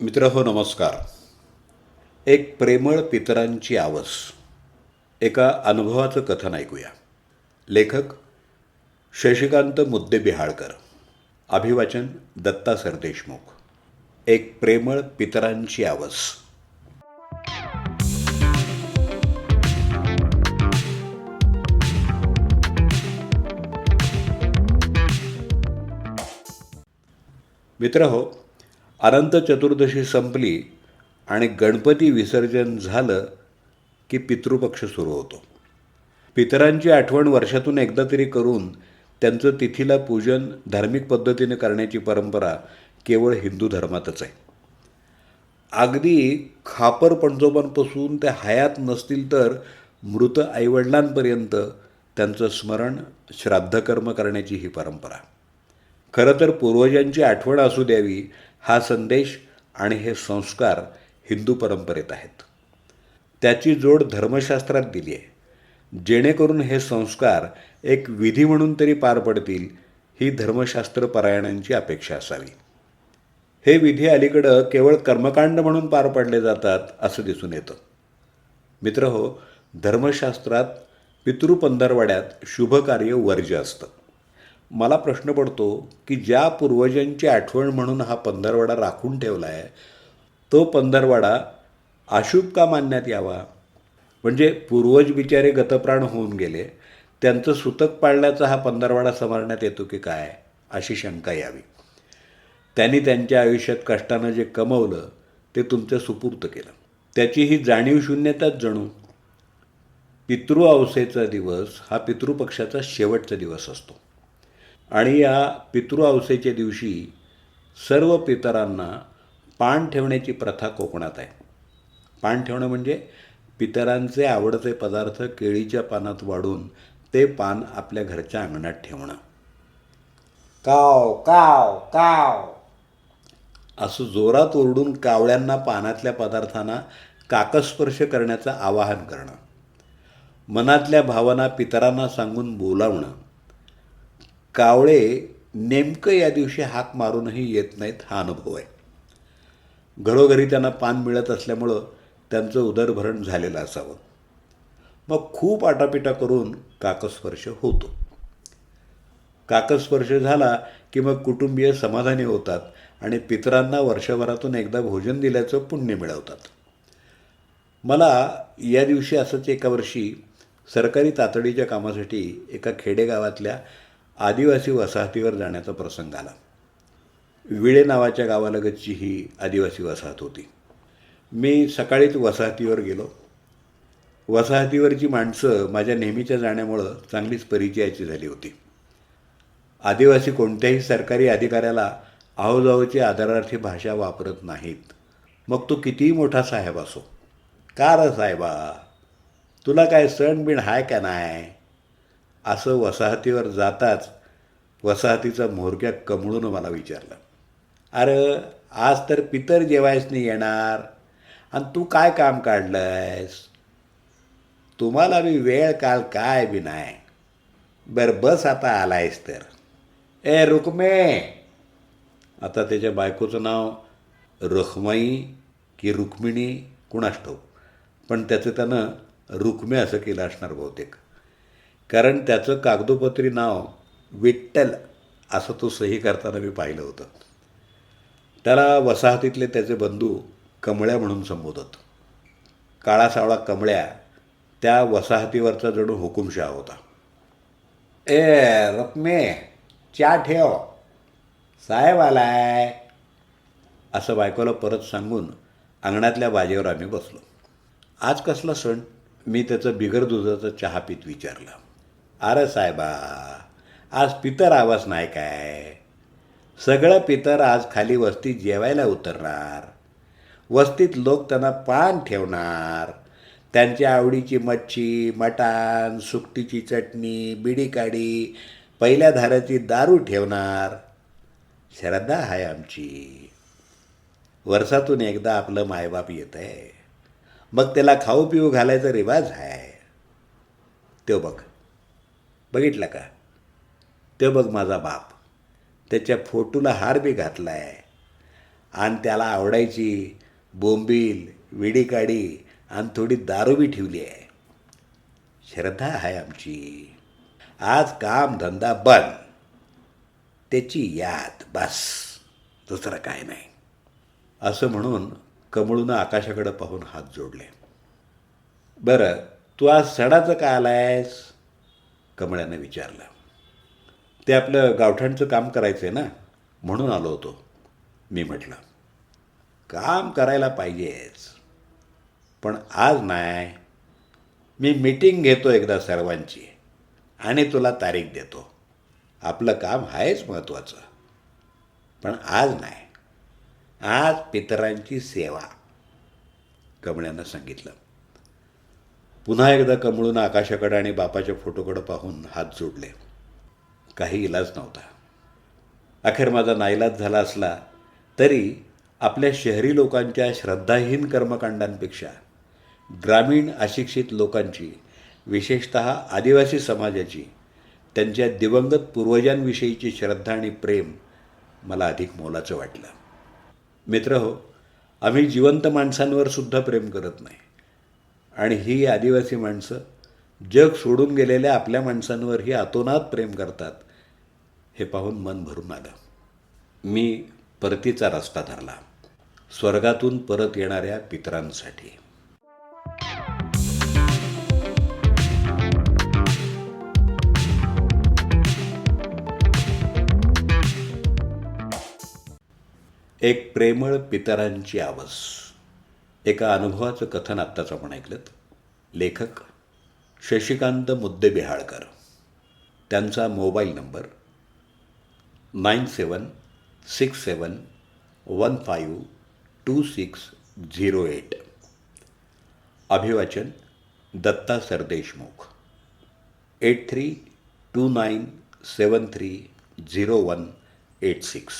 मित्र हो नमस्कार. एक प्रेमळ पितरांची आवस एका अनुभवाचं कथन ऐकूया. लेखक शशिकांत मुद्देबिहाळकर अभिवाचन दत्ता सरदेशमुख. एक प्रेमळ पितरांची आवस मित्र हो अनंत चतुर्दशी संपली आणि गणपती विसर्जन झालं की पितृपक्ष सुरू होतो. पितरांची आठवण वर्षातून एकदा तरी करून त्यांचं तिथीला पूजन धार्मिक पद्धतीने करण्याची परंपरा केवळ हिंदू धर्मातच आहे. अगदी खापर पणजोबांपासून ते हयात नसतील तर मृत आईवडिलांपर्यंत त्यांचं स्मरण श्राद्धकर्म करण्याची ही परंपरा. खरं तर पूर्वजांची आठवण असू द्यावी हा संदेश आणि हे संस्कार हिंदू परंपरेत आहेत. त्याची जोड धर्मशास्त्रात दिली आहे. जेणेकरून हे संस्कार एक विधी म्हणून तरी पार पडतील ही धर्मशास्त्र परायणांची अपेक्षा असावी. हे विधी अलीकडं केवळ कर्मकांड म्हणून पार पडले जातात असं दिसून येतं. मित्र हो धर्मशास्त्रात पितृपंधरवाड्यात शुभकार्य वर्ज्य असतं. मला प्रश्न पडतो की ज्या पूर्वजांची आठवण म्हणून हा पंधरवाडा राखून ठेवला आहे तो पंधरवाडा अशुभ का मानण्यात यावा? म्हणजे पूर्वज बिचारे गतप्राण होऊन गेले त्यांचं सुतक पाळण्याचा हा पंधरवाडा समारण्यात येतो की काय अशी शंका यावी. त्यांनी त्यांच्या आयुष्यात कष्टानं जे कमवलं ते तुमच्या सुपूर्त केलं. त्याची ही जाणीव शून्यताच जणू. पितृ अवसेचा दिवस हा पितृपक्षाचा शेवटचा दिवस असतो. आणि या पितृ अवसेच्या दिवशी सर्व पितरांना पान ठेवण्याची प्रथा कोकणात आहे. पान ठेवणं म्हणजे पितरांचे आवडते पदार्थ केळीच्या पानात वाढून ते पान आपल्या घरच्या अंगणात ठेवणं. काव काव काव. असं जोरात ओरडून कावळ्यांना पानातल्या पदार्थांना काकस्पर्श करण्याचं आवाहन करणं. मनातल्या भावना पितरांना सांगून बोलावणं. कावळे नेमकं या दिवशी हाक मारूनही येत नाहीत हा अनुभव आहे. घरोघरी त्यांना पान मिळत असल्यामुळं त्यांचं उदरभरण झालेलं असावं. मग खूप आटापिटा करून काकस्पर्श होतो. काकस्पर्श झाला की मग कुटुंबीय समाधानी होतात आणि पितरांना वर्षभरातून एकदा भोजन दिल्याचं पुण्य मिळवतात. मला या दिवशी असंच एका वर्षी सरकारी तातडीच्या कामासाठी एका खेडेगावातल्या आदिवासी वसाहतीवर जाण्याचा प्रसंग आला. विळे नावाच्या गावालगतची ही आदिवासी वसाहत होती. मी सकाळीच वसाहतीवर गेलो. वसाहतीवरची माणसं माझ्या नेहमीच्या जाण्यामुळं चांगलीच परिचयाची झाली होती. आदिवासी कोणत्याही सरकारी अधिकाऱ्याला आहोजाहोची आदरार्थी भाषा वापरत नाहीत. मग तो कितीही मोठा साहेब असो. का र साहेबा तुला काय सण बिण हाय का नाही? असं वसाहतीवर जाताच वसाहतीचा म्होरक्या कमळून मला विचारलं अरे आज तर पितर जेवायच नाही येणार. आणि तू काय काम काढलंयस? तुम्हाला बी वेळ काल काय बी नाही. बरं बस आता आलायस तर. ए रुक्मे. आता त्याच्या बायकोचं नाव रखमाई की रुक्मिणी कुणास ठाऊक पण त्याचं त्यानं रुक्मे असं केलं असणार बहुतेक. कारण त्याचं कागदोपत्री नाव विठ्ठल असं तो सही करताना मी पाहिलं होतं. त्याला वसाहतीतले त्याचे बंधू कमळ्या म्हणून संबोधत. काळा सावळा कमळ्या त्या वसाहतीवरचा जणू हुकुमशाह होता. ए रत्ने चा ठेव. साहेब आलाय. असं बायकोला परत सांगून अंगणातल्या बाजेवर आम्ही बसलो. आज कसला सण? मी त्याचं बिगर दुधाचा चहा पीत विचारलं. अरे साहेबा आज पितर आवाज नाही काय? सगळं पितर आज खाली वस्तीत जेवायला उतरणार. वस्तीत लोक त्यांना पान ठेवणार. त्यांच्या आवडीची मच्छी मटाण सुकटीची चटणी बिडी काडी पहिल्या धाराची दारू ठेवणार. श्रद्धा आहे आमची. वर्षातून एकदा आपलं मायबाप येत आहे मग त्याला खाऊ पिऊ घालायचा रिवाज आहे. तो बघ बघितलं का? तो बघ माझा बाप. त्याच्या फोटोला हार बी घातला आहे आणि त्याला आवडायची बोंबील विडीकाडी आणि थोडी दारू बी ठेवली आहे. श्रद्धा आहे आमची. आज काम धंदा बंद. त्याची याद बस. दुसरं काय नाही. असं म्हणून कमळूनं आकाशाकडं पाहून हात जोडले. बरं तू आज सणाचं का आलायस? कमळ्यानं विचारलं. ते आपलं गावठाणचं काम करायचं आहे ना म्हणून आलो होतो मी म्हटलं. काम करायला पाहिजेच पण आज नाही. मी मीटिंग घेतो एकदा सर्वांची आणि तुला तारीख देतो. आपलं काम आहेच महत्त्वाचं पण आज नाही. आज पितरांची सेवा कमळ्यानं सांगितलं. पुन्हा एकदा कमळून आकाशाकडे आणि बापाच्या फोटोकडे पाहून हात जोडले. काही इलाज नव्हता. अखेर माझा नाईलाज झाला असला तरी आपल्या शहरी लोकांच्या श्रद्धाहीन कर्मकांडांपेक्षा ग्रामीण अशिक्षित लोकांची विशेषत आदिवासी समाजाची त्यांच्या दिवंगत पूर्वजांविषयीची श्रद्धा आणि प्रेम मला अधिक मोलाचं वाटलं. मित्र हो आम्ही जिवंत माणसांवर सुद्धा प्रेम करत नाही. आणि ही आदिवासी माणसं जग सोडून गेलेल्या आपल्या माणसांवरही अतोनात प्रेम करतात हे पाहून मन भरून आलं. मी परतीचा रस्ता धरला. स्वर्गातून परत येणाऱ्या पितरांसाठी. एक प्रेमळ पितरांची आवाज. एका अनुभवाचं कथन आत्ताच आपण ऐकलं लेखक शशिकांत मुद्दे बिहाळकर त्यांचा mobile number nine seven six seven one five two six zero eight. अभिवाचन Datta Sardeshmukh. Eight three two nine seven three zero one eight six.